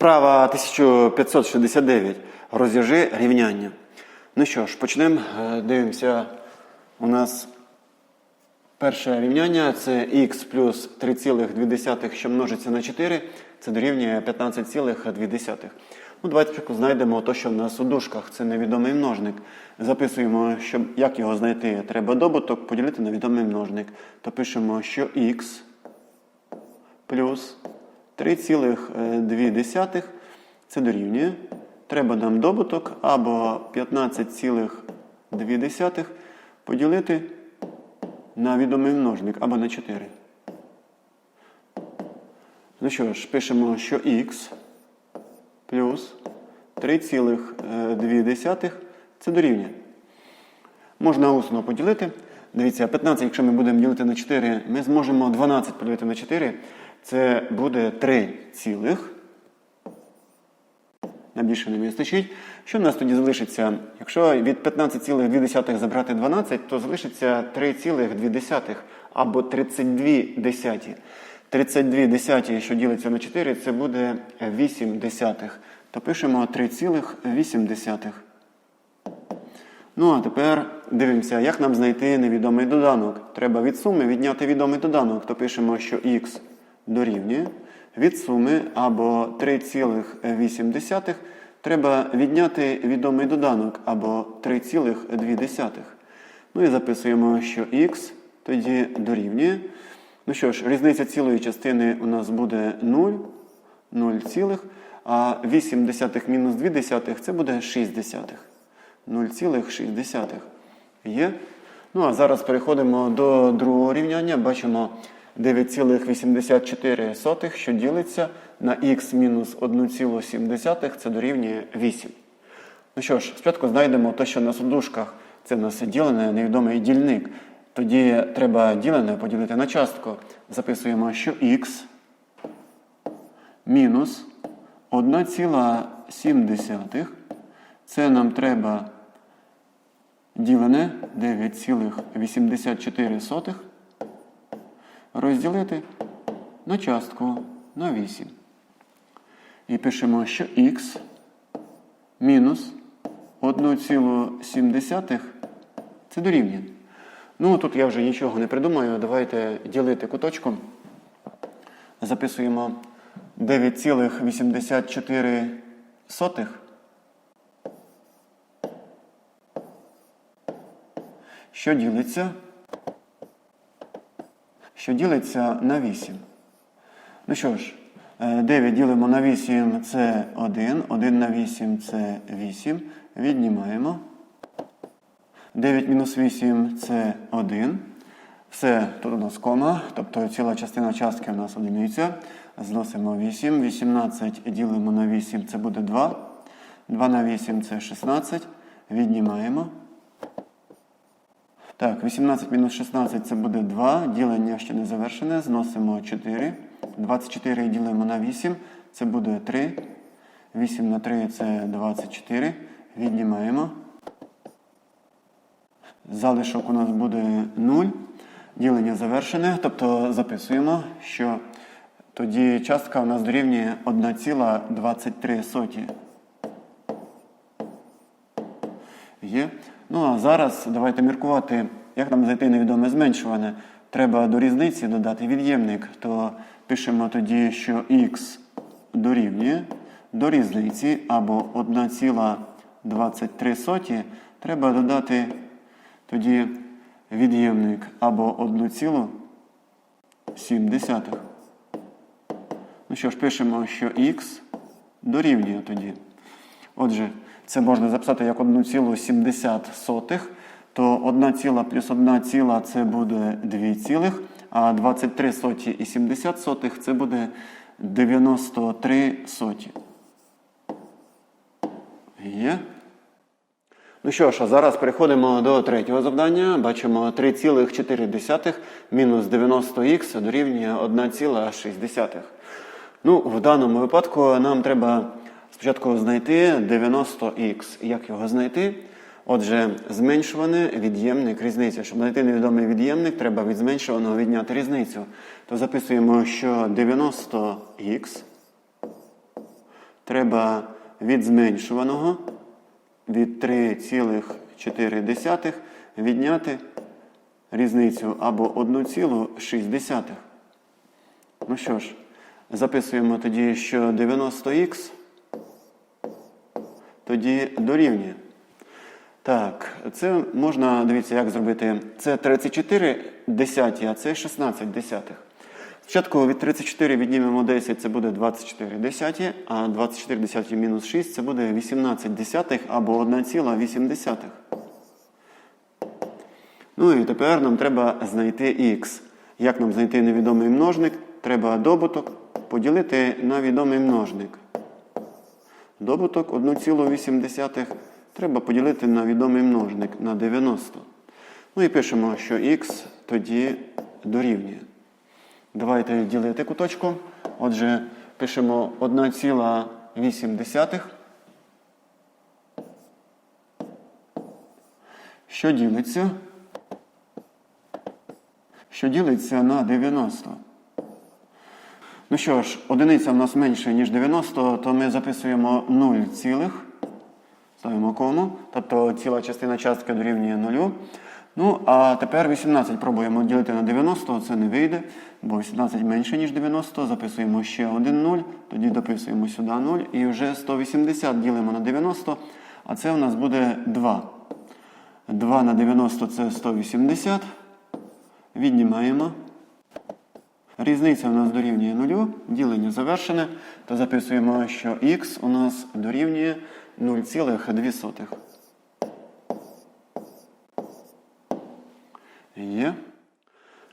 Вправа 1569. Розв'яжи рівняння. Ну що ж, почнемо. Е, Дивимося. У нас перше рівняння це х плюс 3,2, що множиться на 4. Це дорівнює 15,2. Ну, давайте знайдемо те, що в нас у дужках. Це невідомий множник. Записуємо, щоб як його знайти. Треба добуток поділити на відомий множник. То пишемо, що х плюс 3,2 це дорівнює. Треба нам добуток або 15,2 поділити на відомий множник або на 4. Ну що ж, пишемо, що х плюс 3,2 це дорівнює. Можна усно поділити. Дивіться, 15, якщо ми будемо ділити на 4, ми зможемо 12 поділити на 4. Це буде 3 цілих. На більше не вистачить. Що в нас тоді залишиться? Якщо від 15,2 забрати 12, то залишиться 3,2 або 32 десяті. 32 десяті, що ділиться на 4, це буде 8 десятих. То пишемо 3,8. Ну, а тепер дивимося, як нам знайти невідомий доданок. Треба від суми відняти відомий доданок. То пишемо, що х дорівнює. Від суми або 3,8 треба відняти відомий доданок або 3,2. Ну і записуємо, що х тоді дорівнює. Ну що ж, різниця цілої частини у нас буде 0, 0 цілих, а 8 десятих мінус 2 десятих це буде 6 десятих. 0,6 є. Ну а зараз переходимо до другого рівняння. Бачимо 9,84, що ділиться на х мінус 1,7, це дорівнює 8. Ну що ж, спочатку знайдемо те, що у дужках. Це в нас ділене, невідомий дільник. Тоді треба ділене поділити на частку. Записуємо, що х мінус 1,7. Це нам треба ділене 9,84 розділити на частку на 8. І пишемо, що х мінус 1,7 це дорівнює. Ну, тут я вже нічого не придумаю. Давайте ділити куточком. Записуємо 9,84. Що ділиться? Що ділиться на 8. Ну що ж, 9 ділимо на 8 це 1. 1 на 8 це 8. Віднімаємо. 9 мінус 8 це 1. Все, тут у нас кома, тобто ціла частина частки у нас одиниця. Зносимо 8. 18 ділимо на 8, це буде 2. 2 на 8 це 16. Віднімаємо. Так, 18 мінус 16 це буде 2. Ділення ще не завершене. Зносимо 4. 24 ділимо на 8. Це буде 3. 8 на 3 це 24. Віднімаємо. Залишок у нас буде 0. Ділення завершене. Тобто записуємо, що тоді частка у нас дорівнює 1,23. Є. Ну а зараз давайте міркувати, як нам знайти невідоме зменшуване. Треба до різниці додати від'ємник, то пишемо тоді, що х дорівнює до різниці або 1,23 треба додати тоді від'ємник або 1,7. Ну що ж, пишемо, що х дорівнює тоді. Отже, це можна записати як 1,70, то 1 ціла плюс 1 ціла це буде 2 цілих, а 23 соті і 70 сотих це буде 93 соті. Є. Ну що ж, а зараз переходимо до третього завдання. Бачимо 3,4 мінус 90х дорівнює 1,6. Ну, в даному випадку нам треба спочатку знайти 90х. Як його знайти? Отже, зменшуване від'ємник різниця. Щоб знайти невідомий від'ємник, треба від зменшуваного відняти різницю. То записуємо, що 90х треба від зменшуваного від 3,4 відняти різницю або 1,6. Ну що ж, записуємо тоді, що 90х тоді дорівнює. Так, це можна, дивіться, як зробити. Це 34 десяті, а це 16 десятих. Спочатку від 34 віднімемо 10, це буде 24 десяті, а 24 десяті мінус 6 це буде 18 десятих або 1,8. Ну і тепер нам треба знайти х. Як нам знайти невідомий множник? Треба добуток поділити на відомий множник. Добуток 1,8 треба поділити на відомий множник на 90. Ну і пишемо, що х тоді дорівнює. Давайте ділити куточку. Отже, пишемо 1,8. Що ділиться? Що ділиться на 90. Ну що ж, одиниця в нас менше, ніж 90, то ми записуємо 0 цілих. Ставимо кому. Тобто ціла частина частки дорівнює 0. Ну, а тепер 18 пробуємо ділити на 90, це не вийде, бо 18 менше, ніж 90. Записуємо ще один 0, тоді дописуємо сюди 0 і вже 180 ділимо на 90, а це у нас буде 2. 2 на 90 це 180. Віднімаємо. Різниця у нас дорівнює 0, ділення завершене, то записуємо, що х у нас дорівнює 0,2. Є.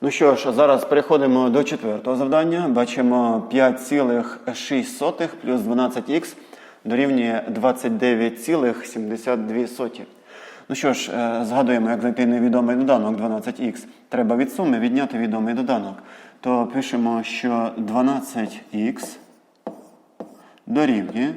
Ну що ж, зараз переходимо до четвертого завдання. Бачимо 5,6 плюс 12х дорівнює 29,72. Ну що ж, е, згадуємо, як знайти невідомий доданок 12х. Треба від суми відняти відомий доданок. То пишемо, що 12х дорівнює.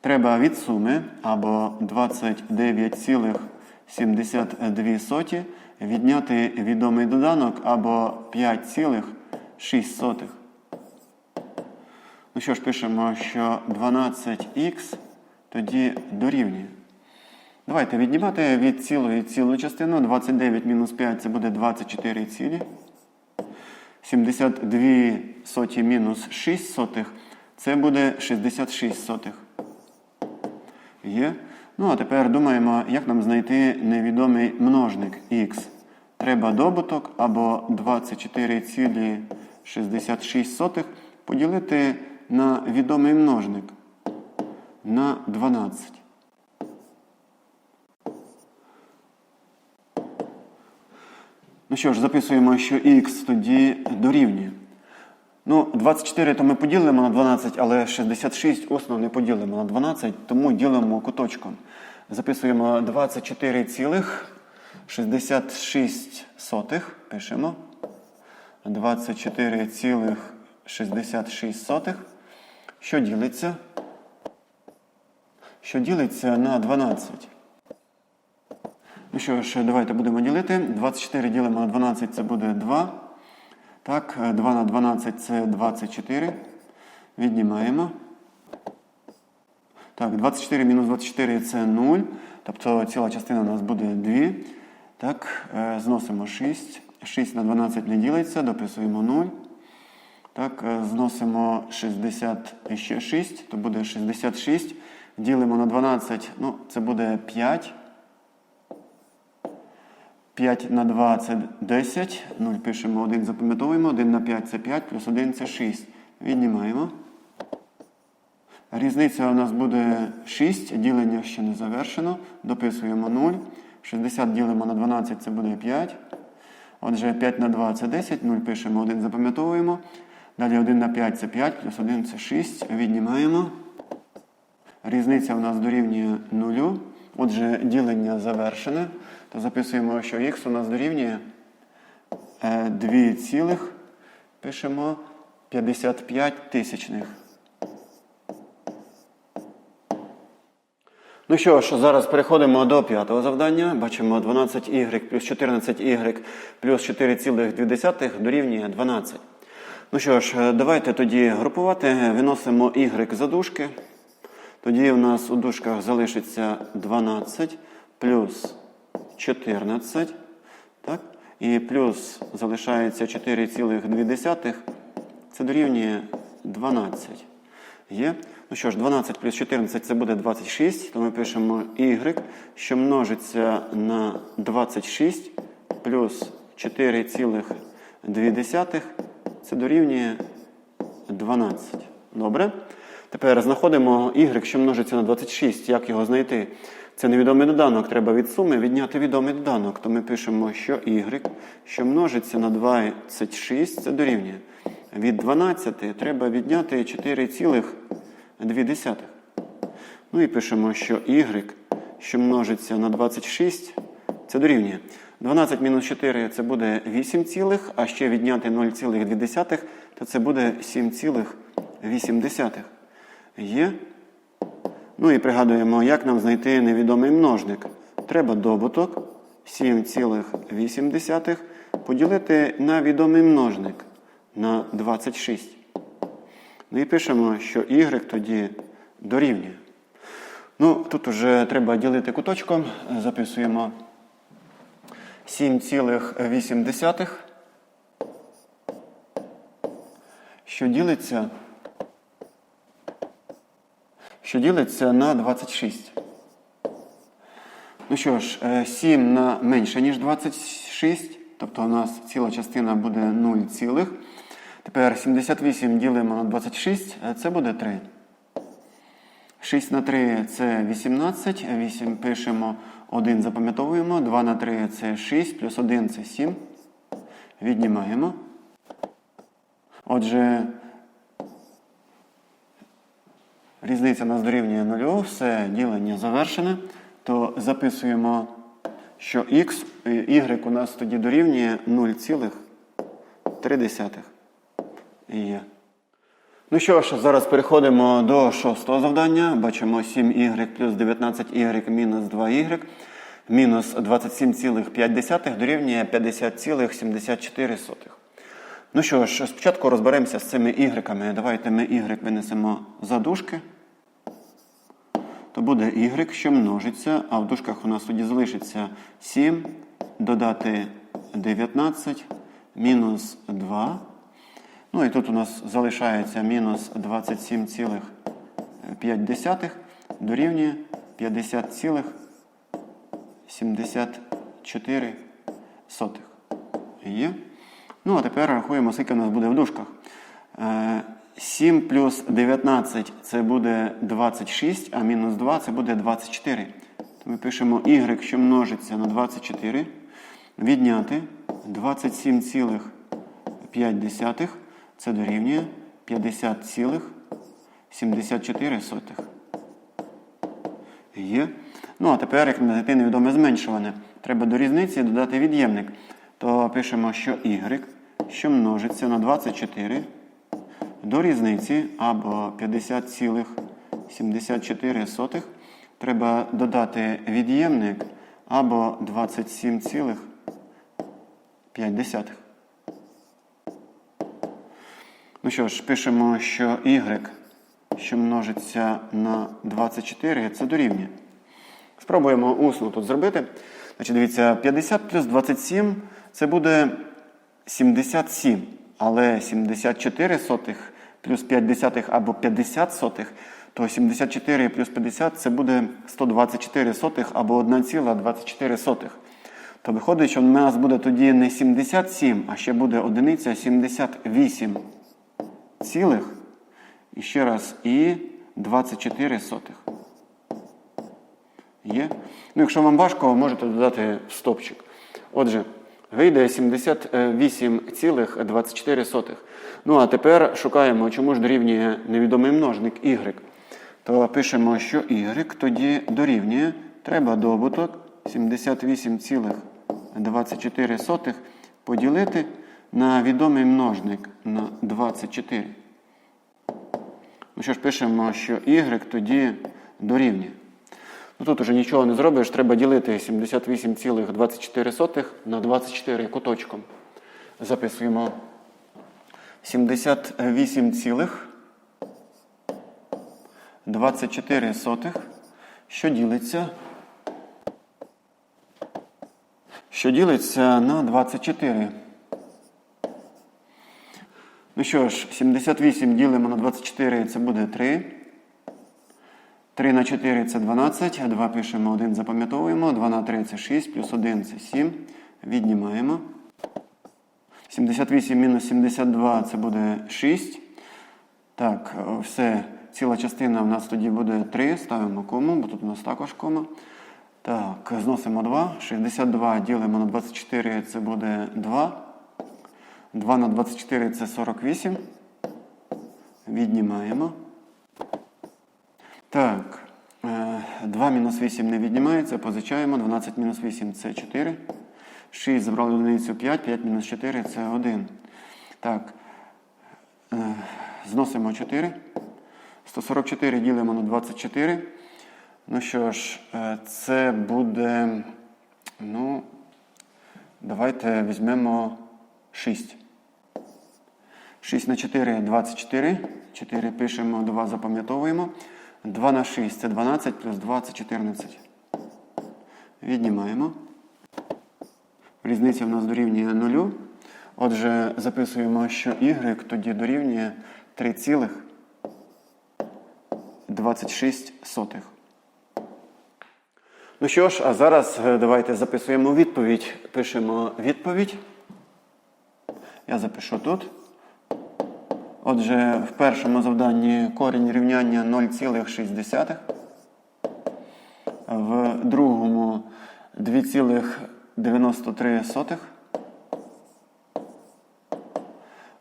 Треба від суми або 29,72 відняти відомий доданок або 5,6. Ну що ж, пишемо, що 12х тоді дорівнює. Давайте віднімати від цілої цілу частину. 29 мінус 5 це буде 24 цілі. 72 соті мінус 6 сотих це буде 66 сотих. Є. Ну, а тепер думаємо, як нам знайти невідомий множник х. Треба добуток або 24,66 поділити на відомий множник на 12. Ну що ж, записуємо, що х тоді дорівнює. Ну, 24 то ми поділимо на 12, але 66 усно не поділимо на 12, тому ділимо куточком. Записуємо 24,66. Пишемо. 24,66. Що ділиться? Що ділиться на 12. Ну що ж, давайте будемо ділити. 24 ділимо на 12, це буде 2. Так, 2 на 12 це 24. Віднімаємо. Так, 24 мінус 24 це 0. Тобто ціла частина у нас буде 2. Так, е, зносимо 6. 6 на 12 не ділиться, дописуємо 0. Так, е, зносимо 60 і ще 6, то буде 66. Ділимо на 12, ну, це буде 5. 5 на 2 це 10. 0 пишемо 1, запам'ятовуємо. 1 на 5 це 5, плюс 1 це 6. Віднімаємо. Різниця у нас буде 6. Ділення ще не завершено. Дописуємо 0. 60 ділимо на 12, це буде 5. Отже, 5 на 2 це 10. 0 пишемо 1, запам'ятовуємо. Далі 1 на 5 це 5, плюс 1 це 6. Віднімаємо. Різниця у нас дорівнює 0. Отже, ділення завершене. То записуємо, що х у нас дорівнює 2 цілих, пишемо 55 тисячних. Ну що ж, зараз переходимо до п'ятого завдання. Бачимо 12y плюс 14y плюс 4,2 дорівнює 12. Ну що ж, давайте тоді групувати. Виносимо y за дужки. Тоді у нас у дужках залишиться 12 плюс 14. Так? І плюс залишається 4,2. Це дорівнює 12. Є? Ну що ж, 12 плюс 14 це буде 26, то ми пишемо y, що множиться на 26 плюс 4,2, це дорівнює 12. Добре? Тепер знаходимо y, що множиться на 26. Як його знайти? Це невідомий доданок. Треба від суми відняти відомий доданок. То ми пишемо, що y, що множиться на 26, це дорівнює. Від 12 треба відняти 4,2. Ну і пишемо, що y, що множиться на 26, це дорівнює. 12 мінус 4 це буде 8, цілих, а ще відняти 0,2, то це буде 7,8. Є? Ну і пригадуємо, як нам знайти невідомий множник. Треба добуток 7,8 поділити на відомий множник на 26. Ну і пишемо, що y тоді дорівнює. Ну, тут вже треба ділити куточком. Записуємо 7,8, що ділиться, що ділиться на 26. Ну що ж, е, 7 на менше, ніж 26, тобто у нас ціла частина буде 0, цілих. Тепер 78 ділимо на 26, е, це буде 3. 6 на 3 це 18, 8 пишемо, 1 запам'ятовуємо, 2 на 3 це 6, плюс 1 це 7. Віднімаємо. Отже, різниця нас дорівнює 0, все ділення завершене. То записуємо, що x, y у нас тоді дорівнює 0,3. Є. Ну що ж, зараз переходимо до шостого завдання. Бачимо 7y плюс 19y мінус 2y мінус 27,5 дорівнює 50,74. Ну що ж, спочатку розберемося з цими y. Давайте ми y винесемо за дужки. То буде y, що множиться, а в дужках у нас тоді залишиться 7, додати 19, мінус 2. Ну і тут у нас залишається мінус 27,5 дорівнює 50,74. Є. Ну, а тепер рахуємо, скільки у нас буде в дужках. Е, 7 плюс 19 це буде 26, а мінус 2 це буде 24. То ми пишемо y, що множиться на 24, відняти 27,5. Це дорівнює 50,74. Є. Ну, а тепер, як знайти невідоме зменшуване, треба до різниці додати від'ємник. То пишемо, що y, що множиться на 24 до різниці або 50,74 треба додати від'ємник або 27,5. Ну що ж, пишемо, що y, що множиться на 24, це дорівнює. Спробуємо усно тут зробити. Значить, Дивіться, 50 плюс 27 це буде 77. Але 74 сотих плюс 5 десятих або 50 сотих, то 74 плюс 50 це буде 124 сотих або 1,24 сотих. То виходить, що в нас буде тоді не 77, а ще буде одиниця 78 цілих. І ще раз, і 24 сотих. Є? Ну, якщо вам важко, можете додати в стопчик. Отже, вийде 78,24. Ну, а тепер шукаємо, чому ж дорівнює невідомий множник y. То пишемо, що y тоді дорівнює. Треба добуток 78,24 поділити на відомий множник на 24. Ну що ж, пишемо, що y тоді дорівнює. Ну, Тут уже нічого не зробиш, треба ділити 78,24 на 24 куточком. Записуємо 78,24 24 що ділиться. Що ділиться на 24. Ну що ж, 78 ділимо на 24, це буде 3. 3 на 4 це 12, 2 пишемо, 1 запам'ятовуємо, 2 на 3 це 6, плюс 1 це 7. Віднімаємо. 78 мінус 72 це буде 6. Так, все, ціла частина у нас тоді буде 3. Ставимо кому, бо тут у нас також кома. Так, зносимо 2. 62 ділимо на 24, це буде 2. 2 на 24 це 48. Віднімаємо. Так, е, 2 мінус 8 не віднімається, позичаємо. 12 мінус 8 це 4. 6 забрали одиницю 5, 5 мінус 4 це 1. Так, е, зносимо 4. 144 ділимо на 24. Ну що ж, е, це буде. Ну, давайте візьмемо 6. 6 на 4 24. 4 пишемо, 2 запам'ятовуємо. 2 на 6 це 12, плюс 2 це 14. Віднімаємо. Різниця в нас дорівнює 0. Отже, записуємо, що y тоді дорівнює 3,26. Ну що ж, а зараз е, давайте записуємо відповідь. Пишемо відповідь. Я запишу тут. Отже, в першому завданні корінь рівняння 0,6. В другому 2,93.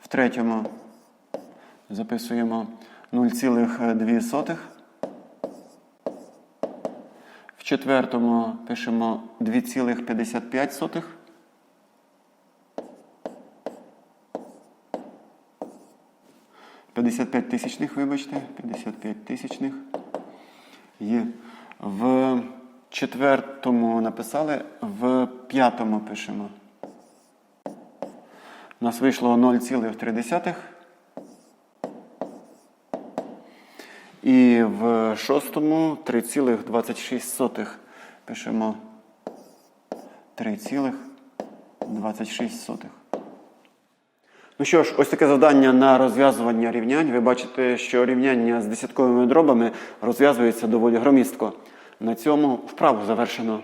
В третьому записуємо 0,2. В четвертому пишемо 2,55. 55 тисячних, вибачте, 55 тисячних. Є. В четвертому написали, в п'ятому пишемо. У нас вийшло 0,3. І в шостому 3,26. Пишемо 3,26. Ну що ж, ось таке завдання на розв'язування рівнянь. Ви бачите, що рівняння з десятковими дробами розв'язується доволі громістко. На цьому вправу завершено.